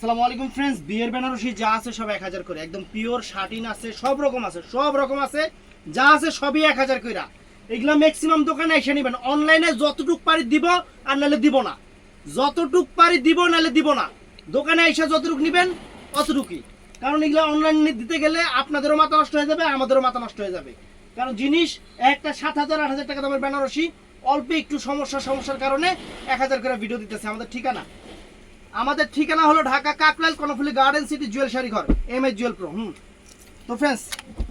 আসসালামু আলাইকুম ফ্রেন্ডস বিয়ের বেনারসি যা আছে সব এক হাজার করে। একদম পিওর শার্টিন আছে, সব রকম আছে, সব রকম আছে, যা আছে সবই এক হাজার কইরা। এগুলো ম্যাক্সিমাম দোকানে এসে নেবেন। অনলাইনে যতটুক পারি দিব আর নাহলে দিব না। যতটুক পারি দিব নাহলে দিব না। দোকানে এসে যতটুক নেবেন, অতটুকুই। কারণ এগুলো অনলাইনে দিতে গেলে আপনাদেরও মাথা নষ্ট হয়ে যাবে, আমাদেরও মাথা নষ্ট হয়ে যাবে। কারণ জিনিস একটা সাত হাজার, আট হাজার টাকা দামের বেনারসি, অল্প একটু সমস্যা, সমস্যার কারণে এক হাজার করে ভিডিও দিতেছে আমাদের ঠিকানা। আমাদের ঠিকানা হলো Dhaka Kakrail Karnaphuli garden city Jewel sari ঘর এম এস জুয়েল প্রো, হুম। তো ফ্রেন্ডস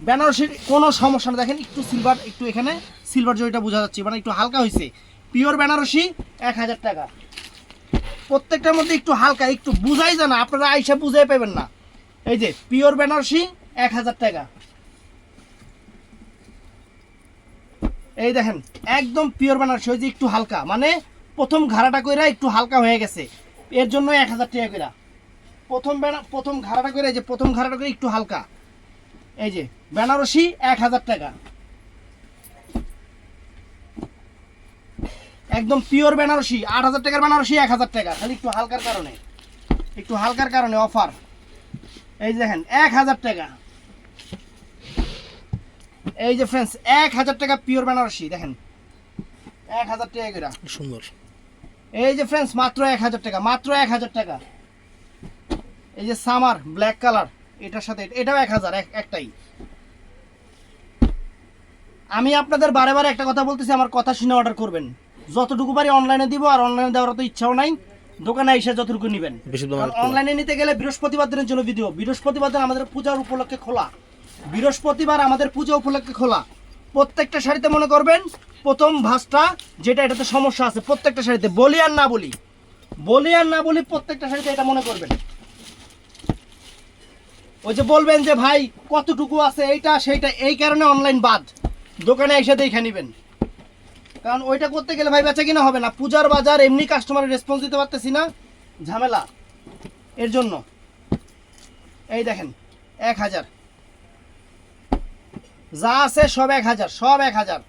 বেনারসির কোনো সমস্যা না। দেখেন একটু সিলভার একটু এখানে সিলভার জয়টা বোঝা যাচ্ছে মানে একটু হালকা হয়েছে পিওর বেনারসি, এক হাজার টাকা। প্রত্যেকটার মধ্যে একটু হালকা, একটু বুঝাই যায় না, আপনারা আইসা বুঝাই পাবেন না। এই যে পিওর বেনারসি, এক হাজার টাকা। এই দেখেন, একদম পিওর বেনারসি, ওই যে একটু হালকা মানে প্রথম ঘাড়াটা কইরা একটু হালকা হয়ে গেছে। এর জন্য এক হাজার টাকা করে। প্রথম বেনা প্রথম ঘাড়াটা করে, এই যে প্রথম ঘাড়াটা করে একটু হালকা। এই যে, বেনারসি এক হাজার টাকা। একদম পিওর বেনারসি, আট হাজার টাকার বেনারসি এক হাজার টাকা। খালি একটু হালকার কারণে। একটু হালকার কারণে অফার এই যে দেখেন, এক হাজার টাকা। এই যে ফ্রেন্ডস এক হাজার টাকা পিওর বেনারসি, দেখেন। এক হাজার টাকা সুন্দর। এই যে ফ্রেন্ডস মাত্র এক হাজার টাকা মাত্র এক হাজার টাকা। এই যে সামার ব্ল্যাক কালার এটার সাথে এটাও এক হাজার একটাই। আমি আপনাদের বারে বারে একটা কথা বলতেছি আমার কথা শুনে অর্ডার করবেন। যতটুকু পারি অনলাইনে দিব আর অনলাইনে দেওয়ার তো ইচ্ছাও নাই। দোকানে এসে যতটুকু নেবেন। অনলাইনে নিতে গেলে বৃহস্পতিবার দিনের জন্য ভিডিও বৃহস্পতিবার দিন আমাদের পূজার উপলক্ষে খোলা। বৃহস্পতিবার আমাদের পূজা উপলক্ষে খোলা। প্রত্যেকটা শাড়িতে মনে করবেন, প্রথম ভাঁজটা যেটা এটাতে সমস্যা আছে, প্রত্যেকটা শাড়িতে, বলি আর না বলি। বলি আর না বলি প্রত্যেকটা শাড়িতে এটা মনে করবেন। ওই যে বলবেন যে, ভাই, কতটুকু আছে এইটা, সেইটা, এই কারণে অনলাইন বাদ। দোকানে এসে দেখে নেবেন। কারণ ওইটা করতে গেলে ভাই বেচা কিনা হবে না। পূজার বাজার, এমনি কাস্টমারের রেসপন্স দিতে পারতেছি না। ঝামেলা। এর জন্য। এই দেখেন, এক হাজার। যা আছে সব এক হাজার, সব এক হাজার।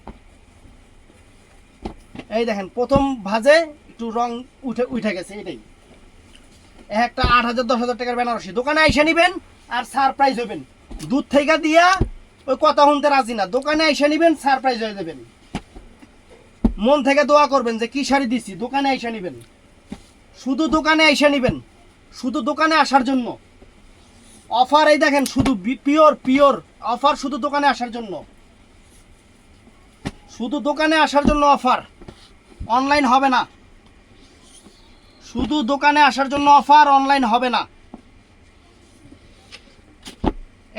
এই দেখেন, প্রথম ভাজে একটু রং উঠে উঠে গেছে এটাই। এক একটা আট হাজার, দশ হাজার টাকার বেনারসি। দোকানে এসে নিবেন আর সারপ্রাইজ হবেন দুধ থেকে দিয়া ওই কথা শুনতে রাজি না। দোকানে এসে নিবেন সারপ্রাইজ হয়ে দেবেন মন থেকে দোয়া করবেন যে, কি শাড়ি দিছি? দোকানে এসে নিবেন। শুধু দোকানে এসে নিবেন। শুধু দোকানে আসার জন্য। অফার, এই দেখেন শুধু পিওর পিওর অফার শুধু দোকানে আসার জন্য। শুধু দোকানে আসার জন্য অফার। অনলাইন হবে না। শুধু দোকানে আসার জন্য অফার, অনলাইন হবে না।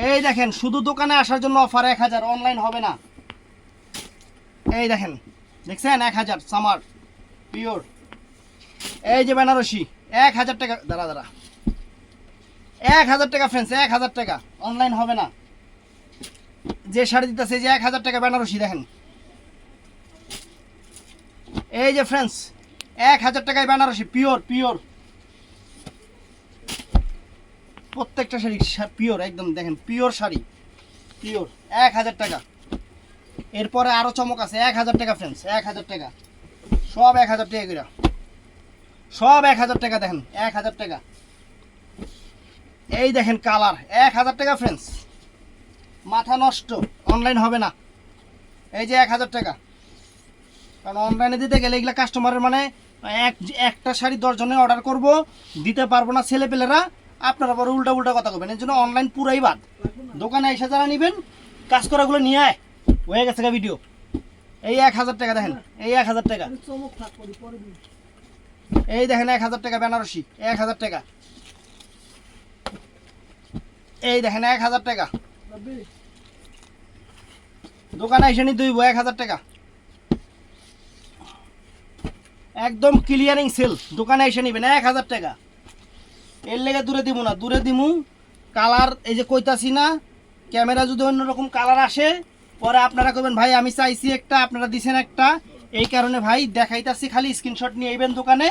এই দেখেন, শুধু দোকানে আসার জন্য অফার এক হাজার, অনলাইন হবে না। এই দেখেন, দেখছেন? এক হাজার, সামার, পিওর। এই যে বেনারসি, এক হাজার টাকা, দাঁড়া দাঁড়া। এক হাজার টাকা ফ্রেন্ডস এক হাজার টাকা অনলাইন হবে না যে শাড়ি দিতেছে যে এক হাজার টাকা বেনারসি দেখেন এই যে ফ্রেন্ডস এক হাজার টাকায় বেনারসি পিওর পিওর প্রত্যেকটা শাড়ি পিওর একদম দেখেন পিওর শাড়ি পিওর এক হাজার টাকা এরপরে আরও চমক আছে এক হাজার টাকা ফ্রেন্ডস এক হাজার টাকা সব এক হাজার টাকা করে সব এক হাজার টাকা দেখেন এক হাজার টাকা এই দেখেন কালার এক হাজার টাকা ফ্রেন্ডস মাথা নষ্ট অনলাইন হবে না। এই যে এক হাজার টাকা। কারণ অনলাইনে দিতে গেলে এগুলো কাস্টমারের মানে এক একটা শাড়ি দশজনে অর্ডার করব দিতে পারব না ছেলেপেলেরা আপনারা পরে উল্টা উল্টা কথা করবেন এর জন্য অনলাইন পুরাই বাদ। দোকানে এসে যারা নেবেন কাজ করাগুলো নিয়ে আয়। হয়ে গেছে গা ভিডিও এই এক হাজার টাকা দেখেন এই এক হাজার টাকা। এই দেখেন এক হাজার টাকা বেনারসি এক হাজার টাকা। এই দেখেন এক হাজার টাকা। দোকানে এসে নিতে হইব এক হাজার টাকা। একদম ক্লিয়ারিং সেল দোকানে এসে নিবেন এক হাজার টাকা। এর লেগে দূরে দিব না দূরে দিমু কালার এই যে কইতাছি না ক্যামেরা যদি অন্যরকম কালার আসে পরে আপনারা করবেন ভাই আমি চাইছি একটা আপনারা দিছেন একটা। এই কারণে ভাই দেখাইতাছি খালি স্ক্রিনশট নিয়ে আইবেন দোকানে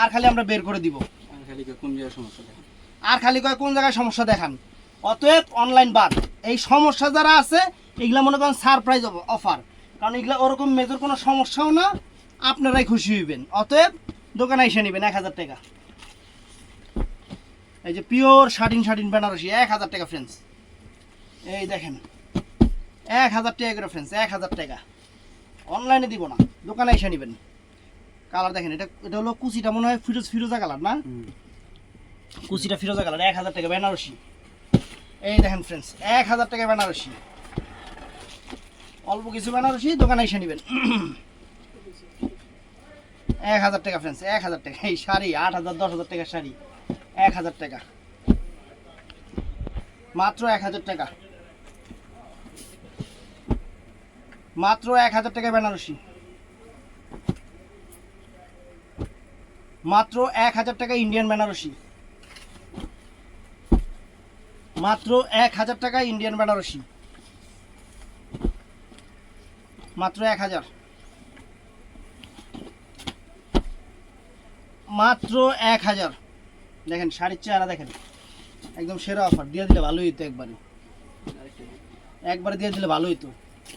আর খালি আমরা বের করে দিব। আর খালি কয় কোন জায়গায় সমস্যা দেখান? অতএব অনলাইন বাদ। এই সমস্যা যারা আছে এগুলা মনে করেন সারপ্রাইজ অফার কারণ এগুলা ওরকম মেজর কোনো সমস্যাও না আপনারাই খুশি হইবেন। অতএব দোকানে এসে নেবেন এক হাজার টাকা। এই যে পিওর শাটিন শাটিন বেনারসি এক হাজার টাকা ফ্রেন্ডস এই দেখেন এক হাজার টাকা করে ফ্রেন্ডস এক হাজার টাকা। অনলাইনে দিব না দোকানে এসে নেবেন। কালার দেখেন এটা এটা হলো কুচিটা মনে হয় ফিরোজ ফিরোজা কালার না? কুচিটা ফিরোজা কালার এক হাজার টাকা বেনারসি। এই দেখেন ফ্রেন্ডস এক হাজার টাকা বেনারসি। অল্প কিছু বেনারসি, দোকানে এসে নেবেন। এক হাজার টাকা ফ্রেন্ডস এক হাজার টাকা। এই শাড়ি, আট হাজার, দশ হাজার টাকা শাড়ি। এক হাজার টাকা। মাত্র এক হাজার টাকা। মাত্র এক হাজার টাকা বেনারসি। মাত্র এক হাজার টাকা ইন্ডিয়ান বেনারসি। মাত্র এক হাজার টাকা ইন্ডিয়ান বেনারসি মাত্র এক হাজার। মাত্র এক হাজার। দেখেন শাড়ির চেহারা দেখেন। একদম সেরা অফার দিয়ে দিলে ভালোই হতো একবারে। একবারে দিয়ে দিলে ভালো হইতো।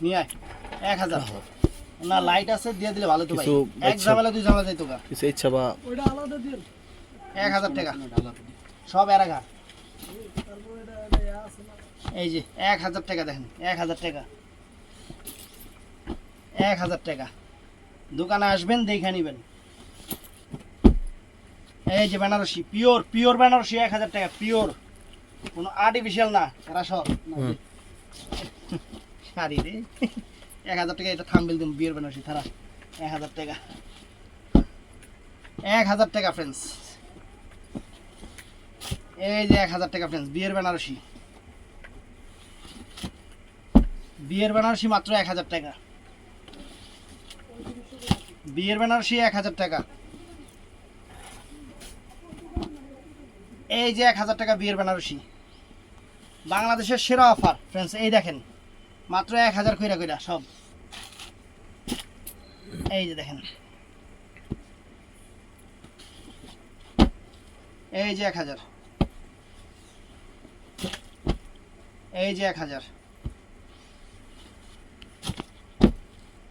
নিয়ে আয়। এক হাজার। না লাইট আছে দিয়ে দিলে ভালো তো ভাই। এক। ঝামেলা দুই ঝামেলা যাইতো গা। কিছু ইচ্ছা বা ওটা আলাদা এক হাজার টাকা। সব এরাগা। এই যে এক হাজার টাকা দেখেন এক হাজার টাকা। এক হাজার টাকা। দোকানে আসবেন দেখে নিবেন। এই যে বেনারসি পিওর পিওর বেনারসি এক হাজার টাকা পিওর। কোনো আর্টিফিশিয়াল না এরা সব শাড়ি রে। এক হাজার টাকা এটা থামবিল দিন বিয়ের বেনারসি তারা। এক হাজার টাকা। এক হাজার টাকা ফ্রেন্ডস এই যে এক হাজার টাকা ফ্রেন্ডস বিয়ের বেনারসি। বিয়ের বেনারসি মাত্র এক হাজার টাকা। বিয়ের বেনারসি এক হাজার টাকা। এই যে এক হাজার টাকা বিয়ের বেনারসি। বাংলাদেশের সেরা অফার ফ্রেন্ডস এই দেখেন। মাত্র এক হাজার কইরা কইরা, সব। এই যে দেখেন। এই যে এক হাজার। এই যে এক হাজার।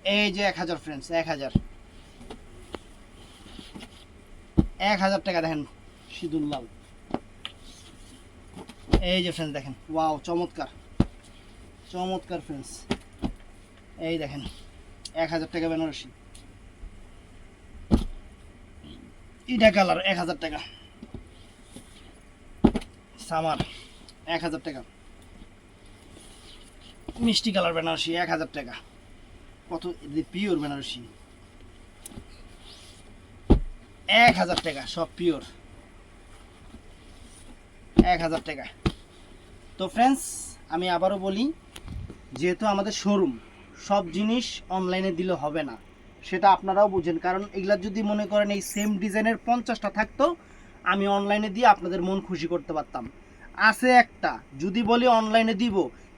এই যে এক হাজার ফ্রেন্ডস এক হাজার। এক হাজার টাকা দেখেন, সিঁদুর লাল। এই যে ফ্রেন্ডস দেখেন ওয়াও চমৎকার। চমৎকার ফ্রেন্ডস এই দেখেন, এক হাজার টাকা বেনারসি। ইটা কালার এক হাজার টাকা। সামার এক হাজার টাকা। মিষ্টি কালার বেনারসি, এক হাজার টাকা। কত পিওর বেনারসি। এক হাজার টাকা, সব পিওর এক হাজার টাকা। তো ফ্রেন্ডস আমি আবারও বলি, যেহেতু আমাদের শোরুম সব জিনিস অনলাইনে দিলে হবে না। সেটা আপনারাও বুঝেন, কারণ এগুলা যদি মনে করেন এই সেম ডিজাইনের পঞ্চাশটা থাকতো, আমি অনলাইনে দিয়ে আপনাদের মন খুশি করতে পারতাম। আছে একটা, যদি বলি অনলাইনে দিব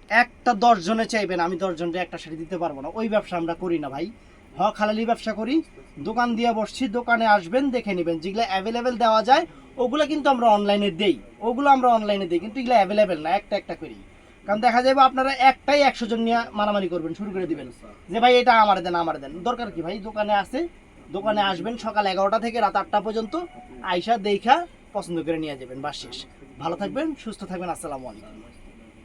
একটা দশ জনে চাইবেন, আমি দশ একটা শাড়ি দিতে পারব না। ওই ব্যবসা আমরা করি না ভাই। হ খালালি ব্যবসা করি। দোকান দিয়ে বসছি, দোকানে আসবেন, দেখে নেবেন। যেগুলো অ্যাভেলেবেল দেওয়া যায়, ওগুলো কিন্তু আমরা অনলাইনে দেই। ওগুলো আমরা অনলাইনে দিই, কিন্তু এগুলো অ্যাভেলেবেল না, একটা একটা করি। কারণ দেখা যাবে আপনারা একটাই একশো জন নিয়ে মারামারি করবেন, শুরু করে দিবেন। যে ভাই, এটা আমার দেন আমার দেন। দরকার কি ভাই? দোকানে আসে দোকানে আসবেন, সকাল এগারোটা থেকে রাত আটটা পর্যন্ত আইসা, দেখা, পছন্দ করে নিয়ে যাবেন বা শেষ। ভালো থাকবেন, সুস্থ থাকবেন, আসসালামু আলাইকুম।